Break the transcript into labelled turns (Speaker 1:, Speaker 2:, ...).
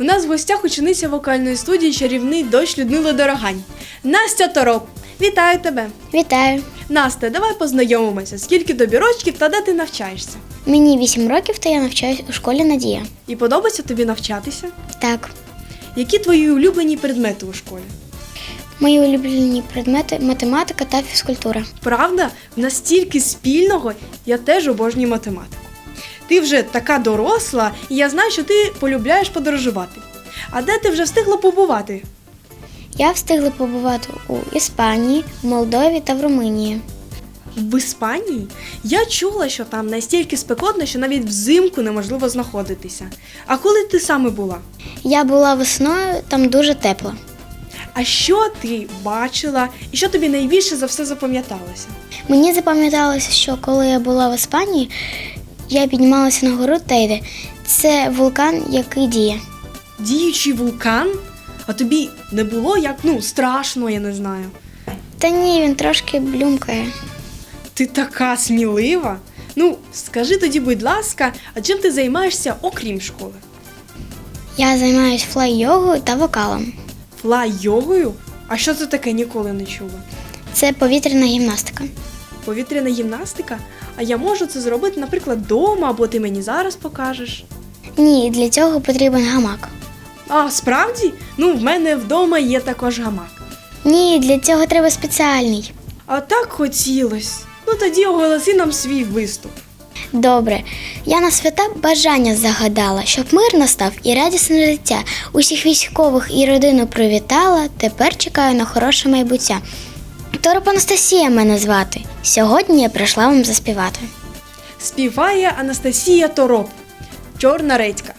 Speaker 1: У нас в гостях учениця вокальної студії чарівний дощ Людмила Дорогань. Настя Тороп. Вітаю тебе!
Speaker 2: Вітаю!
Speaker 1: Настя, давай познайомимося. Скільки тобі рочків та де ти навчаєшся?
Speaker 2: Мені 8 років, та я навчаюсь у школі Надія.
Speaker 1: І подобається тобі навчатися?
Speaker 2: Так,
Speaker 1: Які твої улюблені предмети у школі?
Speaker 2: мої улюблені предмети математика та фізкультура.
Speaker 1: Правда, в нас стільки спільного, я теж обожнюю математику. Ти вже така доросла, і я знаю, що ти полюбляєш подорожувати. А де ти вже встигла побувати?
Speaker 2: Я встигла побувати у Іспанії, Молдові та в Румунії.
Speaker 1: В Іспанії я чула, що там настільки спекотно, що навіть взимку неможливо знаходитися. А коли ти саме була?
Speaker 2: Я була весною, там дуже тепло.
Speaker 1: А що ти бачила і що тобі найбільше за все запам'яталося?
Speaker 2: Мені запам'яталося, що коли я була в Іспанії, я піднімалася на гору Тейде. Це вулкан, який діє.
Speaker 1: Діючий вулкан? А тобі не було як ну страшно, я не знаю.
Speaker 2: Та ні, він трошки блюмкає.
Speaker 1: Ти така смілива. Ну, скажи тоді, будь ласка, а чим ти займаєшся окрім школи?
Speaker 2: Я займаюся флай-йогою та вокалом.
Speaker 1: Флай-йогою? А що це таке ніколи не чула?
Speaker 2: Це повітряна гімнастика.
Speaker 1: Повітряна гімнастика? А я можу це зробити, наприклад, вдома, або ти мені зараз покажеш.
Speaker 2: Ні, для цього потрібен гамак.
Speaker 1: А, справді? Ну, в мене вдома є також гамак.
Speaker 2: Ні, для цього треба спеціальний.
Speaker 1: А так хотілося. Ну тоді оголоси нам свій виступ.
Speaker 2: Добре, я на свята бажання загадала, щоб мир настав і радісне життя. Усіх військових і родину привітала. Тепер чекаю на хороше майбуття. Тороп Анастасія мене звати. Сьогодні я прийшла вам заспівати.
Speaker 1: Співає Анастасія Тороп. Чорна редька.